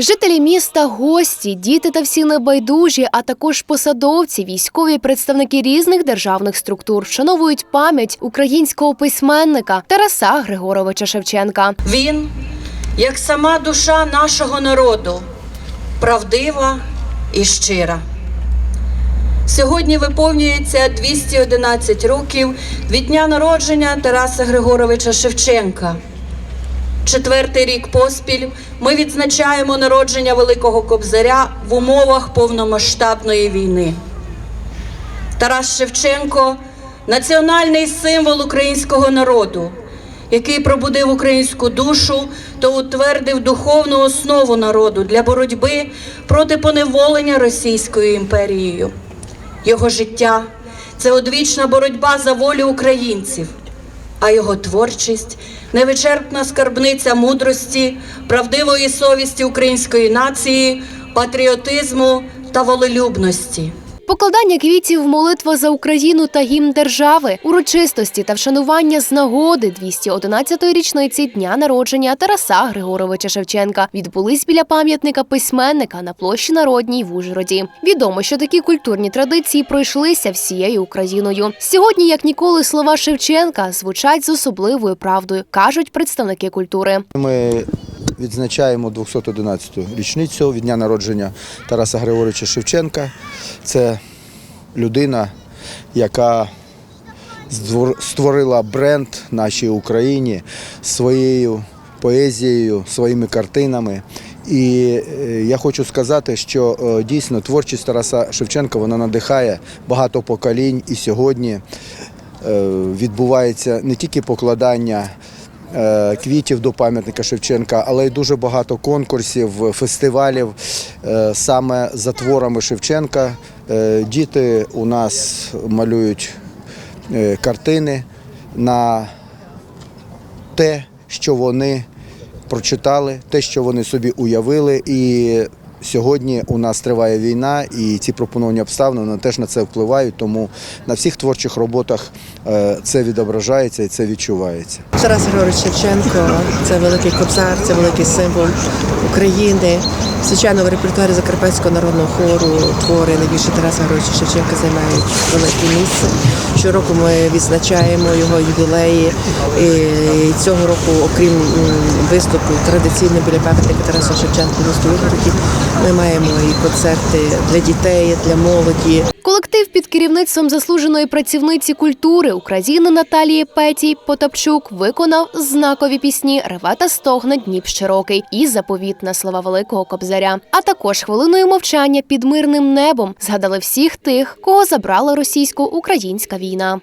Жителі міста, гості, діти та всі небайдужі, а також посадовці, військові представники різних державних структур вшановують пам'ять українського письменника Тараса Григоровича Шевченка. Він, як сама душа нашого народу, правдива і щира. Сьогодні виповнюється 211 років від дня народження Тараса Григоровича Шевченка. Четвертий рік поспіль ми відзначаємо народження Великого Кобзаря в умовах повномасштабної війни. Тарас Шевченко національний символ українського народу, який пробудив українську душу та утвердив духовну основу народу для боротьби проти поневолення Російською імперією. Його життя це одвічна боротьба за волю українців, а його творчість невичерпна скарбниця мудрості, правдивої совісті української нації, патріотизму та волелюбності. Покладання квітів, молитва за Україну та гімн держави, урочистості та вшанування з нагоди 211-ї річниці дня народження Тараса Григоровича Шевченка відбулись біля пам'ятника письменника на площі Народній в Ужгороді. Відомо, що такі культурні традиції пройшлися всією Україною. Сьогодні, як ніколи, слова Шевченка звучать з особливою правдою, кажуть представники культури. Ми відзначаємо 211-ту річницю від дня народження Тараса Григоровича Шевченка. Це людина, яка створила бренд нашій Україні своєю поезією, своїми картинами. І е, я хочу сказати, що е, дійсно творчість Тараса Шевченка вона надихає багато поколінь, і сьогодні е, відбувається не тільки покладання квітів до пам'ятника Шевченка, але й дуже багато конкурсів, фестивалів е, саме за творами Шевченка. Е, Діти у нас малюють е, картини на те, що вони прочитали, те, що вони собі уявили. І сьогодні у нас триває війна, і ці пропоновані обставини вони теж на це впливають. Тому на всіх творчих роботах е, це відображається і це відчувається. Тарас Григорович Шевченко це великий кобзар, це великий символ України. Звичайно, в репертуарі Закарпатського народного хору твори найбільше Тараса Григоровича Шевченка займають велике місце. Щороку ми відзначаємо його ювілеї. І цього року, окрім виступу традиційно біля пам'ятника Тараса Шевченка місті Ужгороді, ми маємо і концерти для дітей, для молоді. Колектив під керівництвом заслуженої працівниці культури України Наталії Петій Потапчук виконав знакові пісні Реве та стогне Дніп широкий і заповітна слова Великого Кобзаря. А також хвилиною мовчання під мирним небом згадали всіх тих, кого забрала російсько-українська війна.